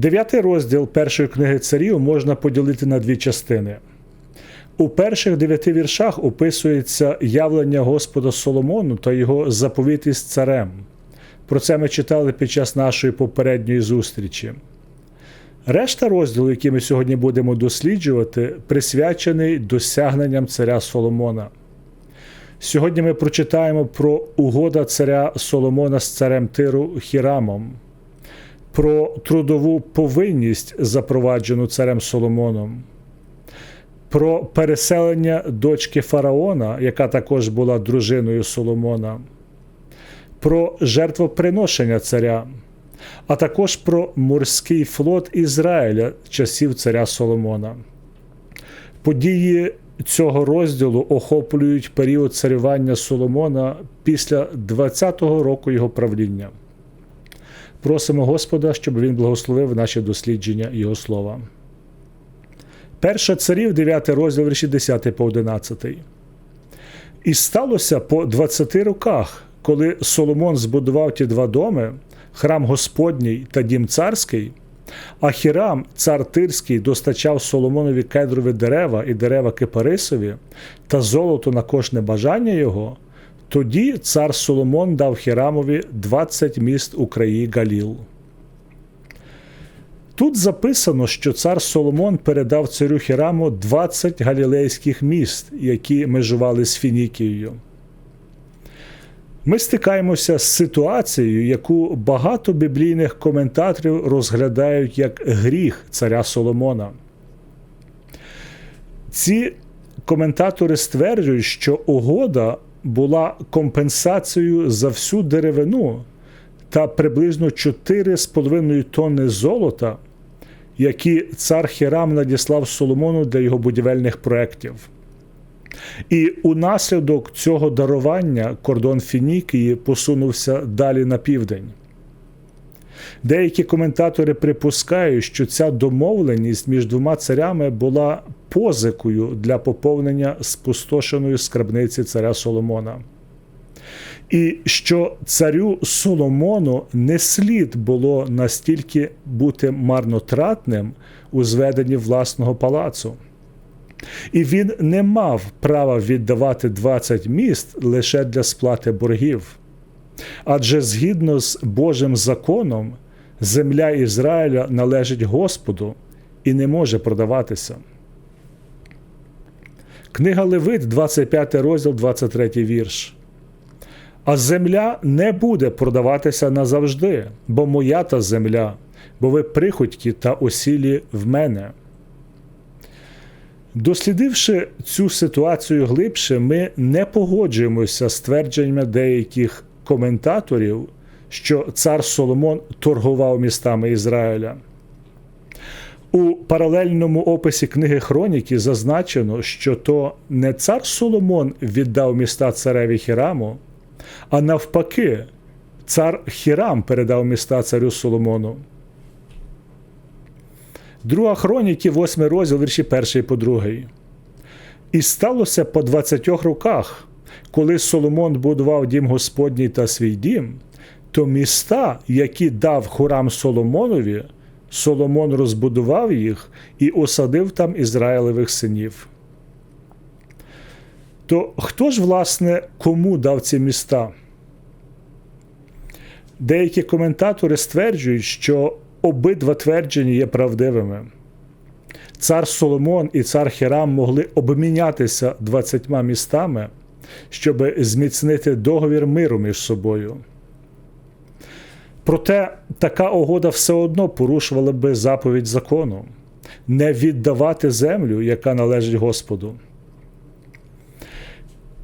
Дев'ятий розділ першої книги царів можна поділити на дві частини. У перших дев'яти віршах описується явлення Господа Соломону та його заповіти з царем. Про це ми читали під час нашої попередньої зустрічі. Решта розділу, який ми сьогодні будемо досліджувати, присвячений досягненням царя Соломона. Сьогодні ми прочитаємо про угода царя Соломона з царем Тиру Хірамом, про трудову повинність, запроваджену царем Соломоном, про переселення дочки Фараона, яка також була дружиною Соломона, про жертвоприношення царя, а також про морський флот Ізраїля часів царя Соломона. Події цього розділу охоплюють період царювання Соломона після 20-го року його правління. Просимо Господа, щоб він благословив наші дослідження Його слова. Перша царів, 9 розділ вірші 10 по 11. І сталося по 20 роках, коли Соломон збудував ті два доми, храм Господній та дім царський, а Хірам, цар Тирський, достачав Соломонові кедрові дерева і дерева Кипарисові та золото на кожне бажання його. Тоді цар Соломон дав Хірамові 20 міст у краї Галіл. Тут записано, що цар Соломон передав царю Хіраму 20 галілейських міст, які межували з Фінікією. Ми стикаємося з ситуацією, яку багато біблійних коментаторів розглядають як гріх царя Соломона. Ці коментатори стверджують, що угода була компенсацією за всю деревину та приблизно 4,5 тонни золота, які цар Хірам надіслав Соломону для його будівельних проєктів. І унаслідок цього дарування кордон Фінікії посунувся далі на південь. Деякі коментатори припускають, що ця домовленість між двома царями була позикою для поповнення спустошеної скарбниці царя Соломона. І що царю Соломону не слід було настільки бути марнотратним у зведенні власного палацу. І він не мав права віддавати 20 міст лише для сплати боргів. Адже згідно з Божим законом, земля Ізраїля належить Господу і не може продаватися. Книга Левит, 25 розділ, 23 вірш. А земля не буде продаватися назавжди, бо моя та земля, бо ви прихотькі та осілі в мене. Дослідивши цю ситуацію глибше, ми не погоджуємося з твердженнями деяких коментаторів, що цар Соломон торгував містами Ізраїля. У паралельному описі книги Хроніки зазначено, що то не цар Соломон віддав міста цареві Хіраму, а навпаки, цар Хірам передав міста царю Соломону. Друга хроніки, 8 розділ, вірші 1 по 2. І сталося по 20 роках, коли Соломон будував дім Господній та свій дім, то міста, які дав хорам Соломонові, Соломон розбудував їх і осадив там Ізраїлевих синів. То хто ж, власне, кому дав ці міста? Деякі коментатори стверджують, що обидва твердження є правдивими. Цар Соломон і цар Хірам могли обмінятися 20 містами, щоб зміцнити договір миру між собою. Проте така угода все одно порушувала би заповідь закону не віддавати землю, яка належить Господу.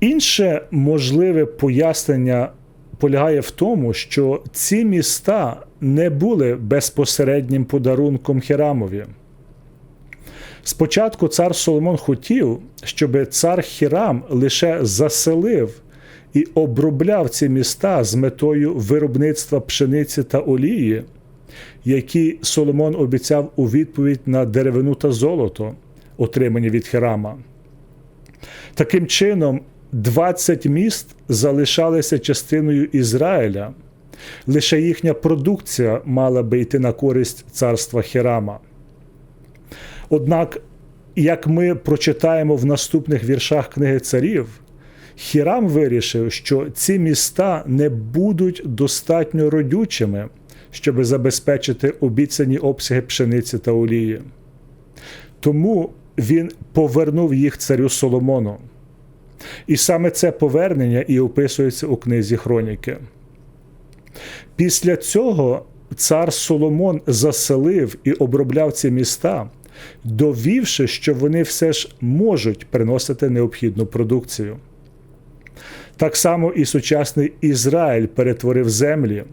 Інше можливе пояснення полягає в тому, що ці міста не були безпосереднім подарунком Хірамові. Спочатку цар Соломон хотів, щоб цар Хірам лише заселив і обробляв ці міста з метою виробництва пшениці та олії, які Соломон обіцяв у відповідь на деревину та золото, отримані від Хірама. Таким чином, 20 міст залишалися частиною Ізраїля, Лише їхня продукція мала би йти на користь царства Хірама. Однак, як ми прочитаємо в наступних віршах книги царів, Хірам вирішив, що ці міста не будуть достатньо родючими, щоб забезпечити обіцяні обсяги пшениці та олії. Тому він повернув їх царю Соломону. І саме це повернення і описується у книзі Хроніки. Після цього цар Соломон заселив і обробляв ці міста, довівши, що вони все ж можуть приносити необхідну продукцію. Так само і сучасний Ізраїль перетворив землі,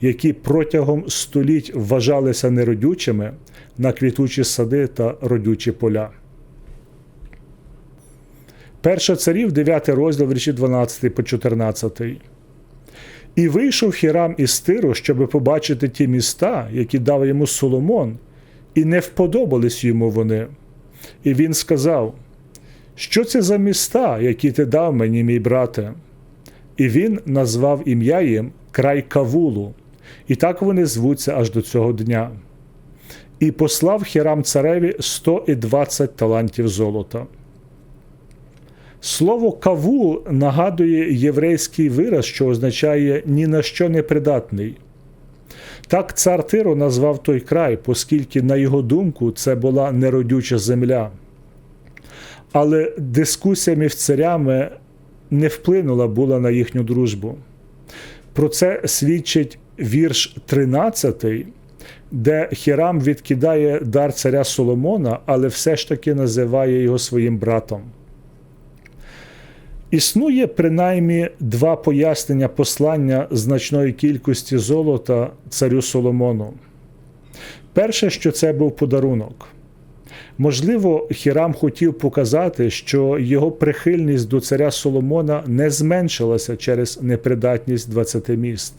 які протягом століть вважалися неродючими на квітучі сади та родючі поля. Перша царів, 9 розділ вірші 12 по 14. І вийшов Хірам із Тиру, щоби побачити ті міста, які дав йому Соломон, і не вподобались йому вони. І він сказав: Що це за міста, які ти дав мені, мій брате? І він назвав ім'я їм край Кавулу, і так вони звуться аж до цього дня. І послав Хірам цареві 120 талантів золота. Слово кавул нагадує єврейський вираз, що означає ні на що не придатний. Так цар Тиро назвав той край, оскільки, на його думку, це була неродюча земля. Але дискусія між царями не вплинула була на їхню дружбу. Про це свідчить вірш 13, де Хірам відкидає дар царя Соломона, але все ж таки називає його своїм братом. Існує принаймні два пояснення послання значної кількості золота царю Соломону. Перше, що це був подарунок. Можливо, Хірам хотів показати, що його прихильність до царя Соломона не зменшилася через непридатність 20 міст.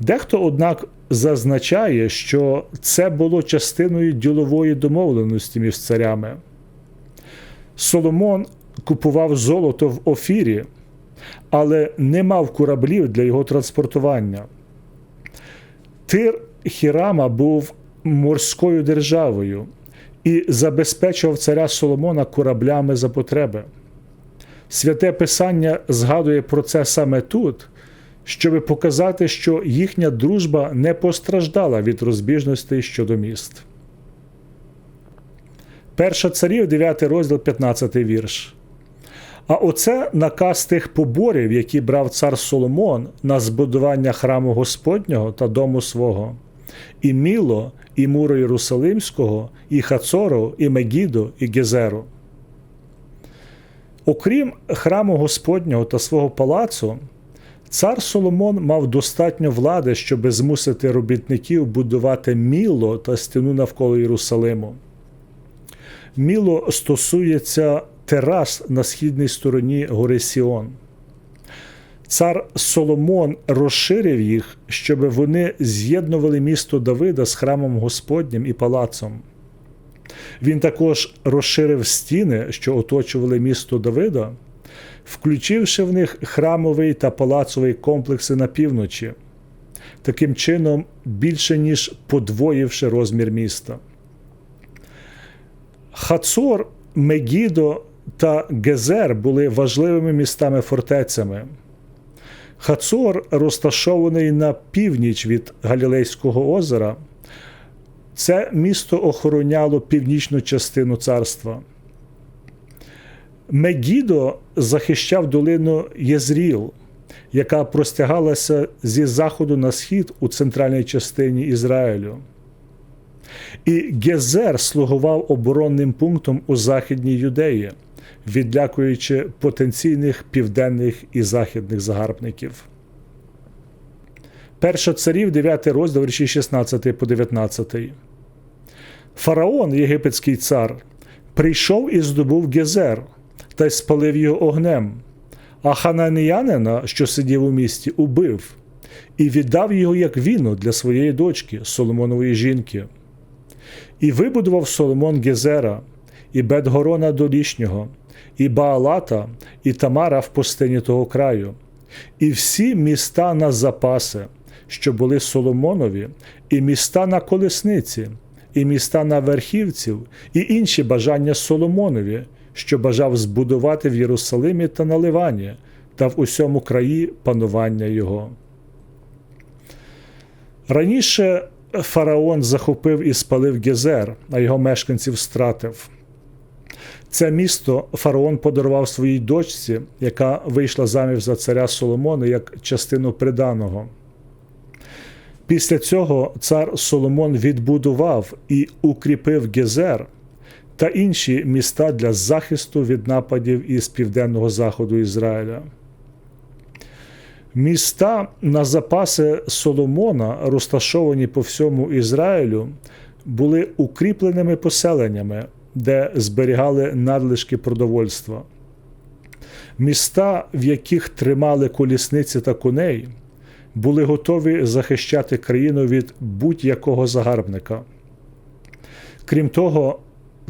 Дехто, однак, зазначає, що це було частиною ділової домовленості між царями. Соломон купував золото в офірі, але не мав кораблів для його транспортування. Тир Хірама був морською державою і забезпечував царя Соломона кораблями за потреби. Святе Писання згадує про це саме тут, щоб показати, що їхня дружба не постраждала від розбіжностей щодо міст. Перша царів, 9 розділ, 15 вірш. А оце наказ тих поборів, які брав цар Соломон на збудування храму Господнього та дому свого, і Міло, і Муру Єрусалимського, і Хацору, і Мегіду, і Гезеру. Окрім храму Господнього та свого палацу, цар Соломон мав достатньо влади, щоб змусити робітників будувати міло та стіну навколо Єрусалиму. Міло стосується терас на східній стороні гори Сіон. Цар Соломон розширив їх, щоб вони з'єднували місто Давида з храмом Господнім і палацом. Він також розширив стіни, що оточували місто Давида, включивши в них храмовий та палацовий комплекси на півночі, таким чином більше ніж подвоївши розмір міста. Хацор, Мегідо та Гезер були важливими містами фортецями. Хацор, розташований на північ від Галілейського озера, це місто охороняло північну частину царства. Мегідо захищав долину Єзріл, яка простягалася зі заходу на схід у центральній частині Ізраїлю. І Гезер слугував оборонним пунктом у Західній Юдеї відлякуючи потенційних південних і західних загарбників. Перша царів, 9 розділ вірші 16 по 19. Фараон, єгипетський цар, прийшов і здобув Гезер та й спалив його огнем, а хананіянина, що сидів у місті, убив і віддав його як віну для своєї дочки, Соломонової жінки. І вибудував Соломон Гезера і Бетгорона Долішнього, і Баалата, і Тамара в пустині того краю, і всі міста на запаси, що були Соломонові, і міста на колесниці, і міста на верхівців, і інші бажання Соломонові, що бажав збудувати в Єрусалимі та на Ливані, та в усьому краї панування його. Раніше фараон захопив і спалив Гезер, а його мешканців стратив. Це місто фараон подарував своїй дочці, яка вийшла заміж за царя Соломона як частину приданого. Після цього цар Соломон відбудував і укріпив Гезер та інші міста для захисту від нападів із південного заходу Ізраїля. Міста на запаси Соломона, розташовані по всьому Ізраїлю, були укріпленими поселеннями, де зберігали надлишки продовольства. Міста, в яких тримали колісниці та коней, були готові захищати країну від будь-якого загарбника. Крім того,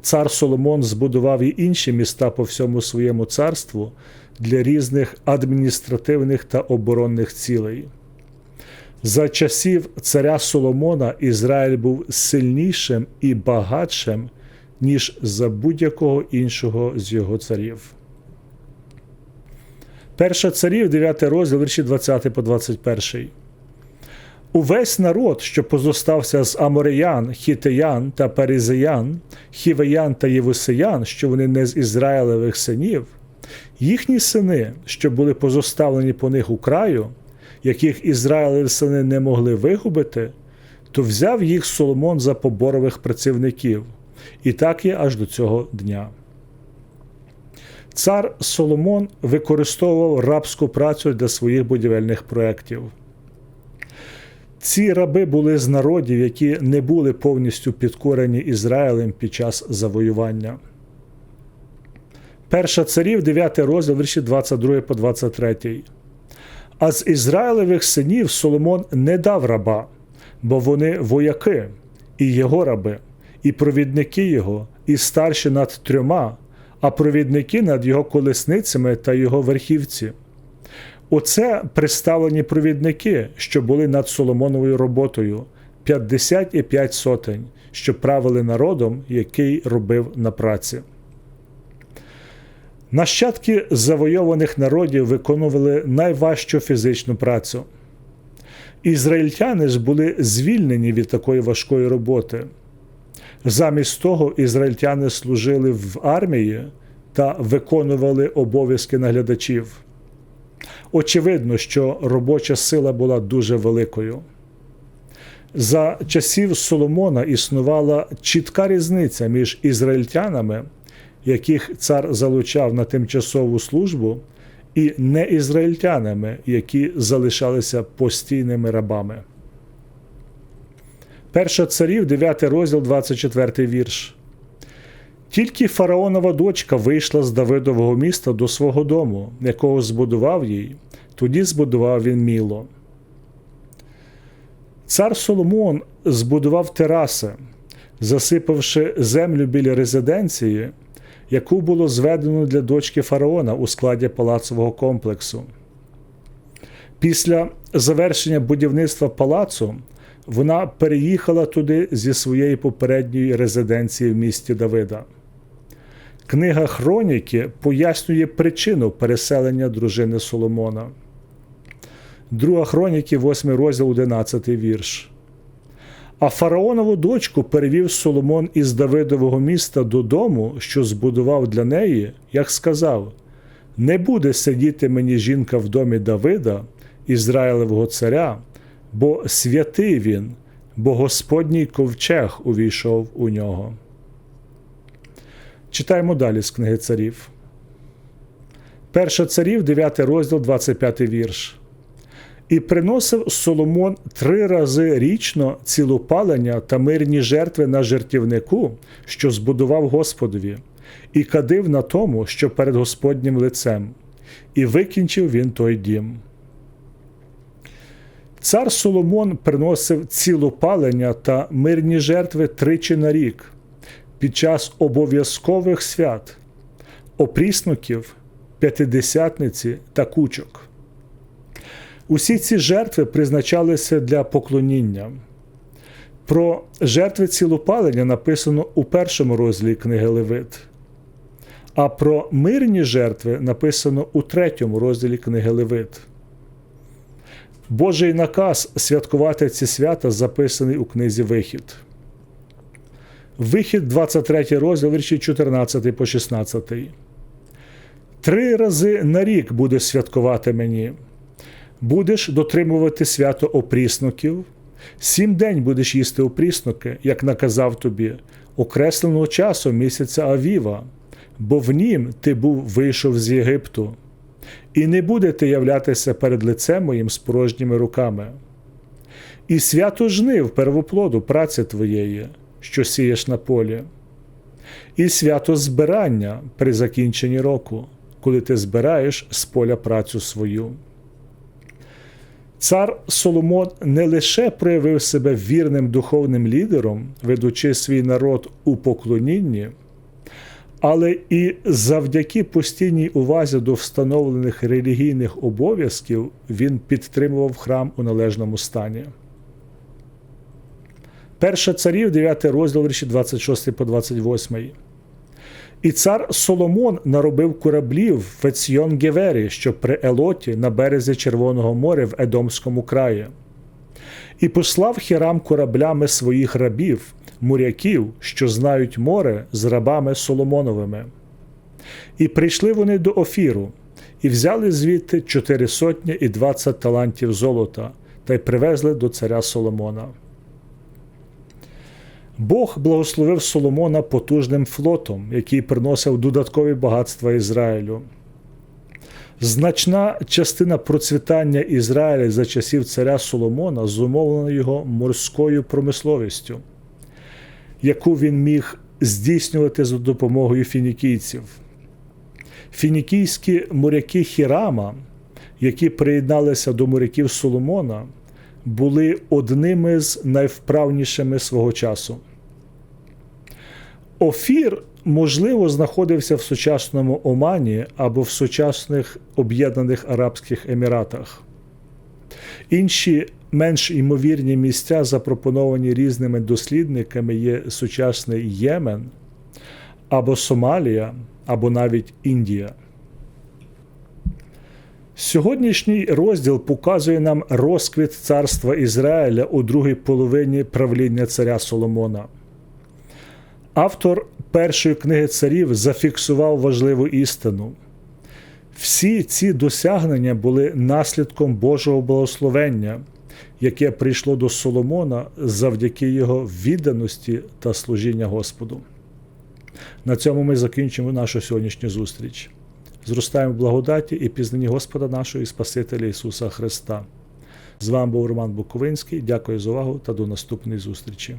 цар Соломон збудував і інші міста по всьому своєму царству для різних адміністративних та оборонних цілей. За часів царя Соломона Ізраїль був сильнішим і багатшим, ніж за будь-якого іншого з його царів. Перша царів, 9 розділ, вірші 20 по 21. Увесь народ, що позостався з Амореян, Хітеян та Перезеян, Хівеян та Євусеян, що вони не з Ізраїлевих синів, їхні сини, що були позоставлені по них у краю, яких Ізраїлеві сини не могли вигубити, то взяв їх Соломон за поборових працівників, і так є аж до цього дня. Цар Соломон використовував рабську працю для своїх будівельних проєктів. Ці раби були з народів, які не були повністю підкорені Ізраїлем під час завоювання. Перша царів, 9 розділ, вірші 22 по 23. А з Ізраїлевих синів Соломон не дав раба, бо вони вояки, і його раби, і провідники його, і старші над трьома, а провідники над його колесницями та його верхівці. Оце представлені провідники, що були над Соломоновою роботою 55 сотень, що правили народом, який робив на праці. Нащадки завойованих народів виконували найважчу фізичну працю. Ізраїльтяни ж були звільнені від такої важкої роботи. Замість того, ізраїльтяни служили в армії та виконували обов'язки наглядачів. Очевидно, що робоча сила була дуже великою. За часів Соломона існувала чітка різниця між ізраїльтянами, яких цар залучав на тимчасову службу, і неізраїльтянами, які залишалися постійними рабами. Перша царів, 9 розділ, 24 вірш. Тільки фараонова дочка вийшла з Давидового міста до свого дому, якого збудував їй, тоді збудував він міло. Цар Соломон збудував тераси, засипавши землю біля резиденції, яку було зведено для дочки фараона у складі палацового комплексу. Після завершення будівництва палацу вона переїхала туди зі своєї попередньої резиденції в місті Давида. Книга Хроніки пояснює причину переселення дружини Соломона. Друга хроніки, 8 розділ, 11 вірш. А фараонову дочку перевів Соломон із Давидового міста додому, що збудував для неї, як сказав: Не буде сидіти мені жінка в домі Давида, Ізраїлевого царя, бо святий він, бо Господній ковчег увійшов у нього. Читаємо далі з книги царів. Перша царів, 9 розділ, 25 вірш. І приносив Соломон три рази річно цілопалення та мирні жертви на жертівнику, що збудував Господові, і кадив на тому, що перед Господнім лицем, і викінчив він той дім. Цар Соломон приносив цілопалення та мирні жертви тричі на рік під час обов'язкових свят, опріснуків, п'ятидесятниці та кучок. Усі ці жертви призначалися для поклоніння. Про жертви цілопалення написано у першому розділі книги Левит, а про мирні жертви написано у третьому розділі книги Левит. Божий наказ святкувати ці свята записаний у книзі Вихід. Вихід, 23 розділ, вірші 14 по 16. Три рази на рік будеш святкувати мені. Будеш дотримувати свято опрісноків. Сім день будеш їсти опрісноки, як наказав тобі, окресленого часу місяця Авіва, бо в нім ти був вийшов з Єгипту, і не будете являтися перед лицем моїм з порожніми руками. І свято жнив первоплоду праці твоєї, що сієш на полі, і свято збирання при закінченні року, коли ти збираєш з поля працю свою. Цар Соломон не лише проявив себе вірним духовним лідером, ведучи свій народ у поклонінні, але і завдяки постійній увазі до встановлених релігійних обов'язків він підтримував храм у належному стані. Перша царів, 9 розділ вірші 26 по 28. І цар Соломон наробив кораблів в Еціон Гевері, що при Елоті на березі Червоного моря в Едомському краї, і послав хірам кораблями своїх рабів, моряків, що знають море з рабами Соломоновими. І прийшли вони до Офіру, і взяли звідти чотири сотні і двадцять талантів золота, та й привезли до царя Соломона. Бог благословив Соломона потужним флотом, який приносив додаткові багатства Ізраїлю. Значна частина процвітання Ізраїля за часів царя Соломона зумовлена його морською промисловістю, яку він міг здійснювати за допомогою фінікійців. Фінікійські моряки Хірама, які приєдналися до моряків Соломона, були одними з найвправнішими свого часу. Офір, можливо, знаходився в сучасному Омані або в сучасних Об'єднаних Арабських Еміратах. Інші менш ймовірні місця, запропоновані різними дослідниками, є сучасний Ємен або Сомалія, або навіть Індія. Сьогоднішній розділ показує нам розквіт царства Ізраїля у другій половині правління царя Соломона. Автор першої книги царів зафіксував важливу істину. Всі ці досягнення були наслідком Божого благословення, яке прийшло до Соломона завдяки його відданості та служіння Господу. На цьому ми закінчимо нашу сьогоднішню зустріч. Зростаємо в благодаті і пізнанні Господа нашого і Спасителя Ісуса Христа. З вами був Роман Буковинський. Дякую за увагу та до наступної зустрічі.